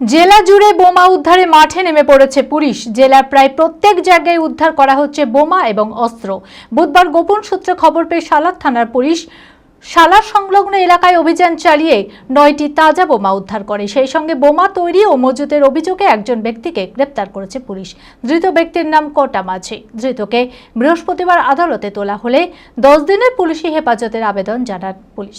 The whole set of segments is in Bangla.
জেলা জুড়ে বোমা উদ্ধারে মাঠে নেমে পড়েছে পুলিশ। জেলার প্রায় প্রত্যেক জায়গায় উদ্ধার করা হচ্ছে বোমা এবং অস্ত্র। বুধবার গোপন সূত্রে খবর পেয়ে সালার থানার পুলিশ সালার সংলগ্ন এলাকায় অভিযান চালিয়ে নয়টি তাজা বোমা উদ্ধার করে। সেই সঙ্গে বোমা তৈরি ও মজুতের অভিযোগে একজন ব্যক্তিকে গ্রেপ্তার করেছে পুলিশ। ধৃত ব্যক্তির নাম কোটা মাঝি ধৃতকে বৃহস্পতিবার আদালতে তোলা হলে দশ দিনের পুলিশি হেফাজতের আবেদন জানান পুলিশ।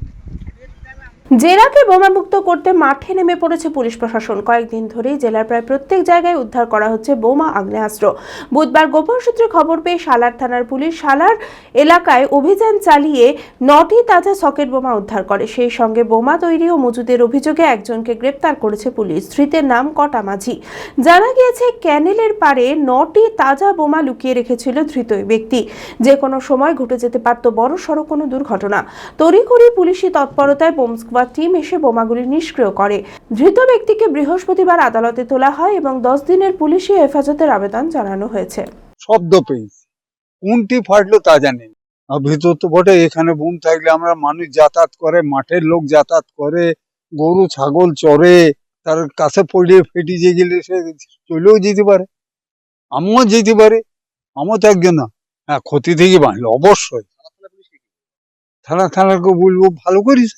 জেলাকে বোমামুক্ত করতে মাঠে নেমে পড়েছে পুলিশ প্রশাসন। কয়েকদিন ধরেই জেলার প্রায় প্রত্যেক জায়গায় উদ্ধার করা হচ্ছে বোমা আগ্নেয়াস্ত্র। বুধবার গোপন সূত্রে খবর পেয়ে সালার থানার পুলিশ সালার এলাকায় অভিযান চালিয়ে নটি তাজা সকেট বোমা উদ্ধার করে। সেই সঙ্গে বোমা তৈরি ও মজুদের অভিযোগে একজনকে গ্রেপ্তার করেছে পুলিশ। ধৃতের নাম কটা মাঝি। জানা গিয়েছে, ক্যানেলের পারে নটি তাজা বোমা লুকিয়ে রেখেছিল ধৃত ব্যক্তি। যে কোনো সময় ঘটে যেতে পারত বড় সড়ো কোনো দুর্ঘটনা। তড়িঘড়ি পুলিশি তৎপরতায় বোম স্কোয়াড টিম এসে বোমাগুলি নিষ্ক্রিয় করে। ধৃত ব্যক্তিকে বৃহস্পতিবার আদালতে তোলা হয় এবং দশ দিনের পুলিশি হেফাজতের আবেদন জানানো হয়েছে। শব্দ পেয়েছি। কোনটি ফাটলো তা জানি ভিতর তো বটে, এখানে বুম থাকলে আমরা মানুষ যাতায়াত করে, মাঠের লোক যাতায়াত করে, গরু, ছাগল চড়ে, তার কাছে পড়িয়ে ফেটে যে গেলে সে চলেও যেতে পারে। আমিও যেতে পারে, আমিও তো একজন না। হ্যাঁ ক্ষতি থেকে বাঁচলো অবশ্যই। থানা থানাকে বলব, ভালো করেছে